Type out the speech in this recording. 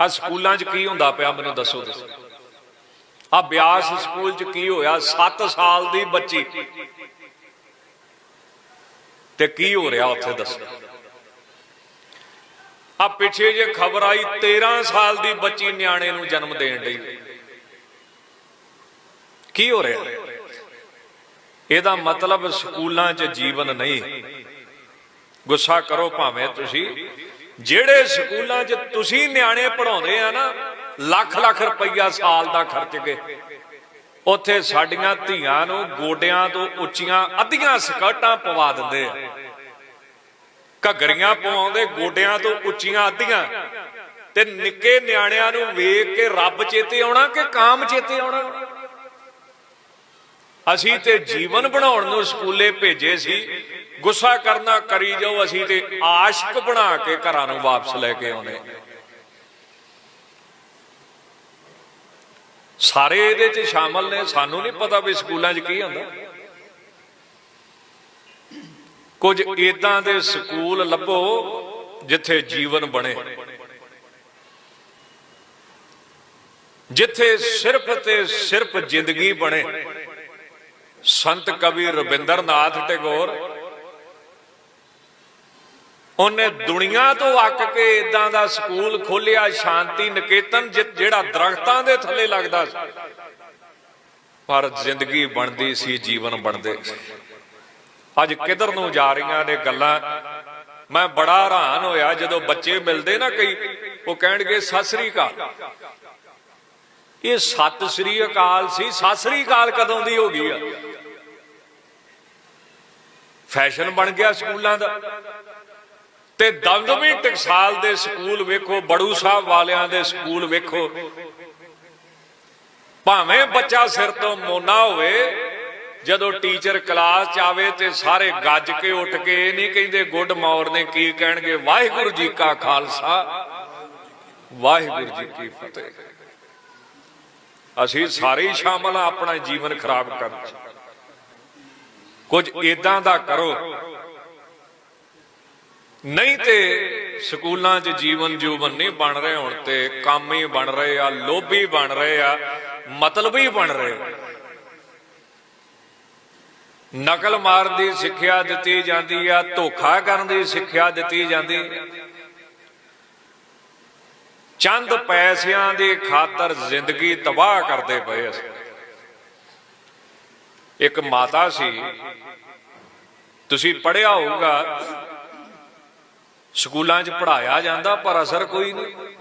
ਆ ਸਕੂਲਾਂ 'ਚ ਕੀ ਹੁੰਦਾ ਪਿਆ, ਮੈਨੂੰ ਦੱਸੋ ਤੁਸੀਂ। ਆ ਬਿਆਸ ਸਕੂਲ 'ਚ ਕੀ ਹੋਇਆ? 7 ਸਾਲ ਦੀ ਬੱਚੀ। ਤੇ ਕੀ ਹੋ ਰਿਹਾ ਉੱਥੇ ਦੱਸੋ। ਆ ਪਿੱਛੇ ਜੇ ਖਬਰ ਆਈ 13 ਸਾਲ ਦੀ ਬੱਚੀ ਨਿਆਣੇ ਨੂੰ ਜਨਮ ਦੇਣ ਲਈ ਕੀ ਹੋ ਰਿਹਾ? ਇਹਦਾ ਮਤਲਬ ਸਕੂਲਾਂ 'ਚ ਜੀਵਨ ਨਹੀਂ। ਗੁੱਸਾ ਕਰੋ ਭਾਵੇਂ ਤੁਸੀਂ। ਜਿਹੜੇ ਸਕੂਲਾਂ 'ਚ ਤੁਸੀਂ ਨਿਆਣੇ ਪੜਾਉਂਦੇ ਆ ਨਾ, ਲੱਖ ਲੱਖ ਰੁਪਈਆ ਸਾਲ ਦਾ ਖਰਚ ਕੇ, ਉੱਥੇ ਸਾਡੀਆਂ ਧੀਆਂ ਨੂੰ ਗੋਡਿਆਂ ਤੋਂ ਉੱਚੀਆਂ ਅੱਧੀਆਂ ਸਕਰਟਾਂ ਪਵਾ ਦਿੰਦੇ ਆ। ਘੱਗਰੀਆਂ ਪਵਾਉਂਦੇ, ਗੋਡਿਆਂ ਤੋਂ ਉੱਚੀਆਂ ਅੱਧੀਆਂ। ਤੇ ਨਿੱਕੇ ਨਿਆਣਿਆਂ ਨੂੰ ਵੇਖ ਕੇ ਰੱਬ ਚੇਤੇ ਆਉਣਾ ਕਿ ਕਾਮ ਚੇਤੇ ਆਉਣਾ? ਅਸੀਂ ਤੇ ਜੀਵਨ ਬਣਾਉਣ ਨੂੰ ਸਕੂਲੇ ਭੇਜੇ ਸੀ। ਗੁੱਸਾ ਕਰਨਾ ਕਰੀ ਜਾਓ, ਅਸੀਂ ਤੇ ਆਸ਼ਕ ਬਣਾ ਕੇ ਘਰਾਂ ਨੂੰ ਵਾਪਸ ਲੈ ਕੇ ਆਉਣੇ। ਸਾਰੇ ਇਹਦੇ ਚ ਸ਼ਾਮਲ ਨੇ, ਸਾਨੂੰ ਨਹੀਂ ਪਤਾ ਵੀ ਸਕੂਲਾਂ 'ਚ ਕੀ ਹੁੰਦਾ। ਕੁਝ ਇਦਾਂ ਦੇ ਸਕੂਲ ਲੱਭੋ ਜਿੱਥੇ ਜੀਵਨ ਬਣੇ। ਜਿੱਥੇ ਸਿਰਫ ਤੇ ਸਿਰਫ ਜ਼ਿੰਦਗੀ ਬਣੇ। ਸੰਤ ਕਵੀ ਰਵਿੰਦਰਨਾਥ ਟੈਗੋਰ, ਉਹਨੇ ਦੁਨੀਆ ਤੋਂ ਅੱਕ ਕੇ ਇਦਾਂ ਦਾ ਸਕੂਲ ਖੋਲਿਆ, ਸ਼ਾਂਤੀ ਨਿਕੇਤਨ ਜਿਹੜਾ ਦਰਖਤਾਂ ਦੇ ਥੱਲੇ ਲੱਗਦਾ ਸੀ। ਪਰ ਜ਼ਿੰਦਗੀ ਬਣਦੀ ਸੀ, ਜੀਵਨ ਬਣਦੇ ਸੀ। ਅੱਜ ਕਿਧਰ ਨੂੰ ਜਾ ਰਹੀਆਂ ਨੇ ਗੱਲਾਂ? ਮੈਂ ਬੜਾ ਹੈਰਾਨ ਹੋਇਆ ਜਦੋਂ ਬੱਚੇ ਮਿਲਦੇ ਨਾ ਕਈ, ਉਹ ਕਹਿਣਗੇ, ਸਤਿ ਸ੍ਰੀ ਅਕਾਲ। ਇਹ ਸਤਿ ਸ੍ਰੀ ਅਕਾਲ ਸੀ। ਸਤਿ ਸ੍ਰੀ ਅਕਾਲ ਕਦੋਂ ਦੀ ਹੋ ਗਈ ਆ? ਫੈਸ਼ਨ ਬਣ ਗਿਆ ਸਕੂਲਾਂ ਦਾ। ਤੇ ਦਮਦਮੀ ਟਕਸਾਲ ਦੇ ਸਕੂਲ ਵੇਖੋ, ਬੜੂ ਸਾਹਿਬ ਵਾਲਿਆਂ ਦੇ ਸਕੂਲ ਵੇਖੋ। ਭਾਵੇਂ ਬੱਚਾ ਸਿਰ ਤੋਂ ਮੋਨਾ ਹੋਵੇ, ਜਦੋਂ ਟੀਚਰ ਕਲਾਸ ਚ ਆਵੇ ਤੇ ਸਾਰੇ ਗੱਜ ਕੇ ਉੱਠ ਕੇ ਇਹ ਨਹੀਂ ਕਹਿੰਦੇ, ਗੁੱਡ ਮਾਰਨਿੰਗ ਕੀ ਕਹਿਣਗੇ? ਵਾਹਿਗੁਰੂ ਜੀ ਕਾ ਖਾਲਸਾ। ਵਾਹਿਗੁਰੂ ਜੀ ਕੀ ਫਤਿਹ। ਅਸੀਂ ਸਾਰੇ ਹੀ ਸ਼ਾਮਲ ਆ, ਆਪਣਾ ਜੀਵਨ ਖਰਾਬ ਕਰਨ ਚ। ਕੁਝ ਇਦਾਂ ਦਾ ਕਰੋ। ਨਹੀਂ ਤੇ ਸਕੂਲਾਂ 'ਚ ਜੀਵਨ ਜੂਵਨ ਨਹੀਂ ਬਣ ਰਹੇ ਹੁਣ ਤੇ ਕੰਮ ਹੀ ਬਣ ਰਹੇ ਆ, ਲੋਭੀ ਬਣ ਰਹੇ ਆ, ਮਤਲਬ ਹੀ ਬਣ ਰਹੇ ਆ। ਨਕਲ ਮਾਰਨ ਦੀ ਸਿੱਖਿਆ ਦਿੱਤੀ ਜਾਂਦੀ ਆ, ਧੋਖਾ ਕਰਨ ਦੀ ਸਿੱਖਿਆ ਦਿੱਤੀ ਜਾਂਦੀ। ਚੰਦ ਪੈਸਿਆਂ ਦੀ ਖਾਤਰ ਜ਼ਿੰਦਗੀ ਤਬਾਹ ਕਰਦੇ ਪਏ ਅਸੀਂ। ਇੱਕ ਮਾਤਾ ਸੀ, ਤੁਸੀਂ ਪੜਿਆ ਹੋਊਗਾ, ਸਕੂਲਾਂ 'ਚ ਪੜਾਇਆ ਜਾਂਦਾ, ਪਰ ਅਸਰ ਕੋਈ ਨਹੀਂ।